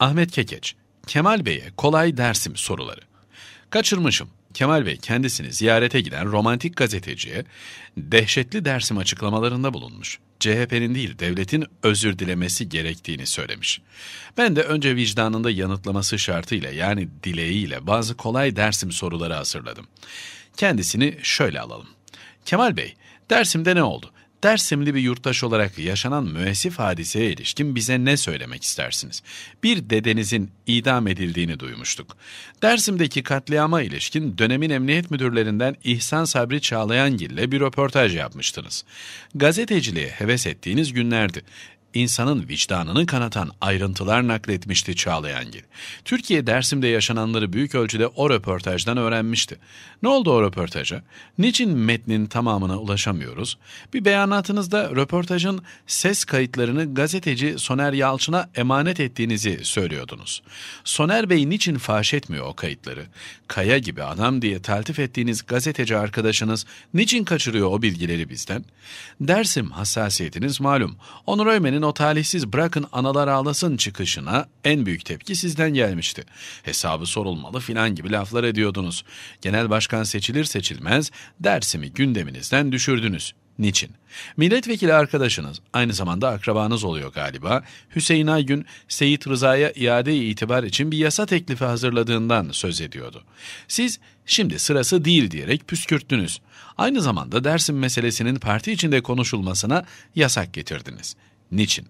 Ahmet Kekeç, Kemal Bey'e kolay dersim soruları. Kaçırmışım. Kemal Bey kendisini ziyarete giden romantik gazeteciye dehşetli dersim açıklamalarında bulunmuş. CHP'nin değil devletin özür dilemesi gerektiğini söylemiş. Ben de önce vicdanında yanıtlaması şartıyla yani dileğiyle bazı kolay dersim soruları hazırladım. Kendisini şöyle alalım. Kemal Bey, Dersim'de ne oldu? Dersimli bir yurttaş olarak yaşanan müessif hadiseye ilişkin bize ne söylemek istersiniz? Bir dedenizin idam edildiğini duymuştuk. Dersim'deki katliama ilişkin dönemin emniyet müdürlerinden İhsan Sabri Çağlayangil ile bir röportaj yapmıştınız. Gazeteciliğe heves ettiğiniz günlerdi insanın vicdanını kanatan ayrıntılar nakletmişti Çağlayangil. Türkiye Dersim'de yaşananları büyük ölçüde o röportajdan öğrenmişti. Ne oldu o röportaja? Niçin metnin tamamına ulaşamıyoruz? Bir beyanatınızda röportajın ses kayıtlarını gazeteci Soner Yalçın'a emanet ettiğinizi söylüyordunuz. Soner Bey niçin faş etmiyor o kayıtları? Kaya gibi adam diye taltif ettiğiniz gazeteci arkadaşınız niçin kaçırıyor o bilgileri bizden? Dersim hassasiyetiniz malum. Onur Öymen'in o talihsiz bırakın analar ağlasın çıkışına en büyük tepki sizden gelmişti. Hesabı sorulmalı filan gibi laflar ediyordunuz. Genel başkan seçilir seçilmez Dersim'i gündeminizden düşürdünüz. Niçin? Milletvekili arkadaşınız, aynı zamanda akrabanız oluyor galiba, Hüseyin Aygün, Seyit Rıza'ya iade itibar için bir yasa teklifi hazırladığından söz ediyordu. Siz, şimdi sırası değil diyerek püskürttünüz. Aynı zamanda Dersim meselesinin parti içinde konuşulmasına yasak getirdiniz. Niçin?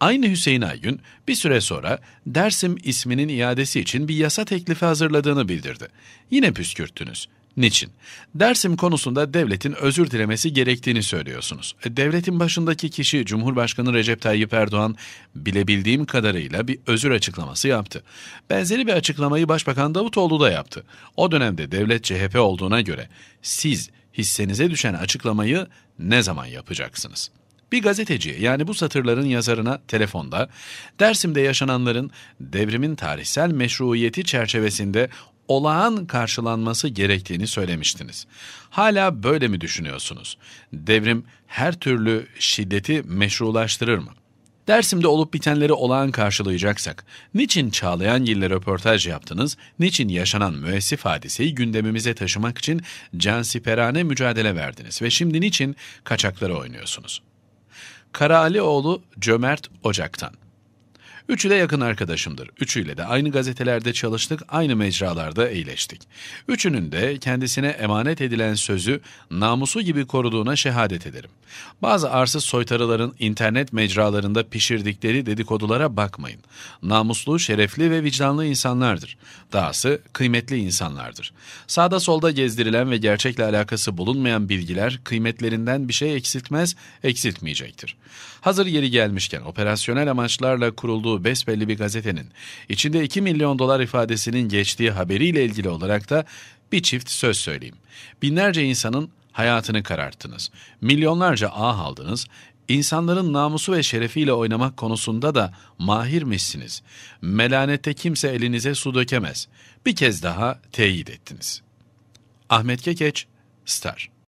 Aynı Hüseyin Aygün bir süre sonra Dersim isminin iadesi için bir yasa teklifi hazırladığını bildirdi. Yine püskürttünüz. Niçin? Dersim konusunda devletin özür dilemesi gerektiğini söylüyorsunuz. E, devletin başındaki kişi Cumhurbaşkanı Recep Tayyip Erdoğan bilebildiğim kadarıyla bir özür açıklaması yaptı. Benzeri bir açıklamayı Başbakan Davutoğlu da yaptı. O dönemde devlet CHP olduğuna göre siz hissenize düşen açıklamayı ne zaman yapacaksınız?'' Bir gazeteci yani bu satırların yazarına telefonda Dersim'de yaşananların devrimin tarihsel meşruiyeti çerçevesinde olağan karşılanması gerektiğini söylemiştiniz. Hala böyle mi düşünüyorsunuz? Devrim her türlü şiddeti meşrulaştırır mı? Dersim'de olup bitenleri olağan karşılayacaksak, niçin Çağlayan Yıl'le röportaj yaptınız, niçin yaşanan müessif hadiseyi gündemimize taşımak için cansiperane mücadele verdiniz ve şimdi niçin kaçakları oynuyorsunuz? Karaalioğlu Cömert Ocak'tan. Üçü de yakın arkadaşımdır. Üçüyle de aynı gazetelerde çalıştık, aynı mecralarda eğleştik. Üçünün de kendisine emanet edilen sözü namusu gibi koruduğuna şehadet ederim. Bazı arsız soytarıların internet mecralarında pişirdikleri dedikodulara bakmayın. Namuslu, şerefli ve vicdanlı insanlardır. Dahası kıymetli insanlardır. Sağda solda gezdirilen ve gerçekle alakası bulunmayan bilgiler kıymetlerinden bir şey eksiltmez, eksiltmeyecektir. Hazır yeri gelmişken operasyonel amaçlarla kurulduğu besbelli bir gazetenin içinde 2 milyon dolar ifadesinin geçtiği haberiyle ilgili olarak da bir çift söz söyleyeyim. Binlerce insanın hayatını kararttınız. Milyonlarca ah aldınız. İnsanların namusu ve şerefiyle oynamak konusunda da mahirmişsiniz. Melanette kimse elinize su dökemez. Bir kez daha teyit ettiniz. Ahmet Kekeç, Star